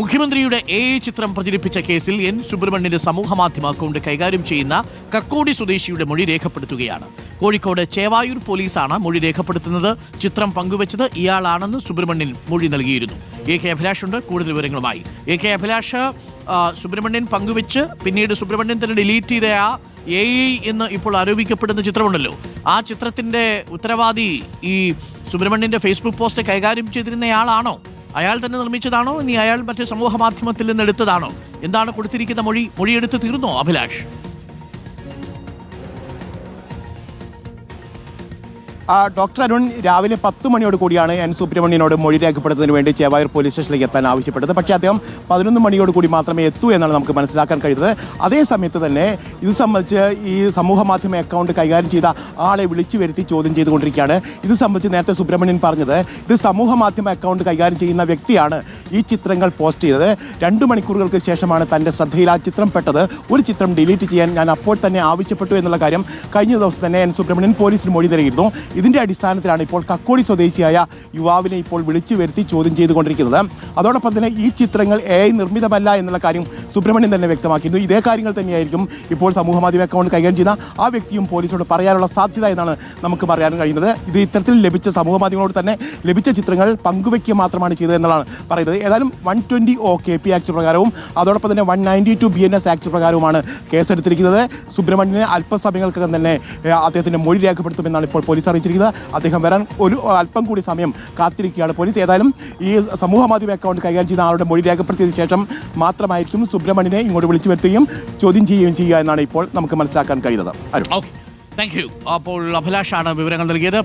മുഖ്യമന്ത്രിയുടെ എ ചിത്രം പ്രചരിപ്പിച്ച കേസിൽ എൻ സുബ്രഹ്മണ്യന്റെ സമൂഹമാധ്യമ അക്കൗണ്ട് കൈകാര്യം ചെയ്യുന്ന കക്കോടി സ്വദേശിയുടെ മൊഴി രേഖപ്പെടുത്തുകയാണ്. കോഴിക്കോട് ചേവായൂർ പോലീസാണ് മൊഴി രേഖപ്പെടുത്തുന്നത്. ചിത്രം പങ്കുവച്ചത് ഇയാളാണെന്ന് സുബ്രഹ്മണ്യൻ മൊഴി നൽകിയിരുന്നു. എ കെ അഭിലാഷ് ഉണ്ട് കൂടുതൽ വിവരങ്ങളുമായി. എ കെ അഭിലാഷ് സുബ്രഹ്മണ്യൻ പങ്കുവെച്ച് പിന്നീട് സുബ്രഹ്മണ്യൻ തന്നെ ഡിലീറ്റ് ചെയ്ത ആ എ എന്ന് ഇപ്പോൾ ആരോപിക്കപ്പെടുന്ന ചിത്രമുണ്ടല്ലോ. ആ ചിത്രത്തിന്റെ ഉത്തരവാദി ഈ സുബ്രഹ്മണ്യന്റെ ഫേസ്ബുക്ക് പോസ്റ്റ് കൈകാര്യം ചെയ്തിരുന്നയാളാണോ അയാൾ തന്നെ നിർമ്മിച്ചതാണോ? ഇനി അയാൾ മറ്റു സമൂഹ മാധ്യമത്തിൽ നിന്ന് എടുത്തതാണോ? എന്താണ് കൊടുത്തിരിക്കുന്ന മൊഴി? മൊഴിയെടുത്ത് തീർന്നോ അഭിലാഷ്? ഡോക്ടർ അരുൺ രാവിലെ പത്ത് മണിയോട് കൂടിയാണ് എൻ സുബ്രഹ്മണ്യനോട് മൊഴി രേഖപ്പെടുത്തുന്നതിന് വേണ്ടി ചേവായൂർ പോലീസ് സ്റ്റേഷനിലേക്ക് എത്താൻ ആവശ്യപ്പെട്ടത്. പക്ഷേ അദ്ദേഹം പതിനൊന്ന് മണിയോട് കൂടി മാത്രമേ എത്തൂ എന്നാണ് നമുക്ക് മനസ്സിലാക്കാൻ കഴിയുന്നത്. അതേ സമയത്ത് തന്നെ ഇത് സംബന്ധിച്ച് ഈ സമൂഹ മാധ്യമ അക്കൗണ്ട് കൈകാര്യം ചെയ്ത ആളെ വിളിച്ചു വരുത്തി ചോദ്യം ചെയ്തുകൊണ്ടിരിക്കുകയാണ്. ഇത് സംബന്ധിച്ച് നേരത്തെ സുബ്രഹ്മണ്യൻ പറഞ്ഞത് ഇത് സമൂഹ മാധ്യമ അക്കൗണ്ട് കൈകാര്യം ചെയ്യുന്ന വ്യക്തിയാണ് ഈ ചിത്രങ്ങൾ പോസ്റ്റ് ചെയ്തത്. രണ്ടു മണിക്കൂറുകൾക്ക് ശേഷമാണ് തന്റെ ശ്രദ്ധയിൽ ആ ചിത്രം പെട്ടത്. ഒരു ചിത്രം ഡിലീറ്റ് ചെയ്യാൻ ഞാൻ അപ്പോൾ തന്നെ ആവശ്യപ്പെട്ടു എന്നുള്ള കാര്യം കഴിഞ്ഞ ദിവസം തന്നെ എൻ സുബ്രഹ്മണ്യൻ പോലീസിന് മൊഴി നൽകിയിരുന്നു ഇതിന്റെ അടിസ്ഥാനത്തിലാണ് ഇപ്പോൾ കക്കോടി സ്വദേശിയായ യുവാവിനെ ഇപ്പോൾ വിളിച്ചു വരുത്തി ചോദ്യം ചെയ്തുകൊണ്ടിരിക്കുന്നത്. അതോടൊപ്പം തന്നെ ഈ ചിത്രങ്ങൾ എ ഐ നിർമ്മിതമല്ല എന്നുള്ള കാര്യം സുബ്രഹ്മണ്യം തന്നെ വ്യക്തമാക്കിയിരുന്നു. ഇതേ കാര്യങ്ങൾ തന്നെയായിരിക്കും ഇപ്പോൾ സമൂഹ മാധ്യമ അക്കൗണ്ട് കൈകാര്യം ചെയ്യുന്ന ആ വ്യക്തിയും പോലീസോട് പറയാനുള്ള സാധ്യത എന്നാണ് നമുക്ക് പറയാൻ കഴിയുന്നത്. ഇത് ഇത്തരത്തിൽ ലഭിച്ച സമൂഹ മാധ്യമങ്ങളോട് തന്നെ ലഭിച്ച ചിത്രങ്ങൾ പങ്കുവയ്ക്കുക മാത്രമാണ് ചെയ്തത് എന്നാണ് പറയുന്നത്. ഏതായാലും one twenty O K P act പ്രകാരവും അതോടൊപ്പം തന്നെ one ninety two B N S act പ്രകാരവുമാണ് കേസെടുത്തിരിക്കുന്നത്. സുബ്രഹ്മണ്യനെ അല്പസമയങ്ങൾക്കകം തന്നെ അദ്ദേഹത്തിന്റെ മൊഴി രേഖപ്പെടുത്തുമെന്നാണ് ഇപ്പോൾ പോലീസ് അറിയിച്ചിരിക്കുന്നത് അദ്ദേഹം വരാൻ ഒരു അല്പം കൂടി സമയം കാത്തിരിക്കുകയാണ് പോലീസ്. ഏതായാലും ഈ സമൂഹ മാധ്യമ അക്കൗണ്ട് കൈകാര്യം ചെയ്യുന്ന ആളുടെ മൊഴി രേഖപ്പെടുത്തിയതിനു ശേഷം മാത്രമായിരിക്കും സുബ്രഹ്മണ്യനെ ഇങ്ങോട്ട് വിളിച്ചു വരുത്തുകയും ചോദ്യം ചെയ്യുകയും ചെയ്യുക എന്നാണ് ഇപ്പോൾ നമുക്ക് മനസ്സിലാക്കാൻ കഴിയുന്നത്. അരുൺ. താങ്ക് യു അപ്പോൾ അഭിലാഷാണ് വിവരങ്ങൾ നൽകിയത്.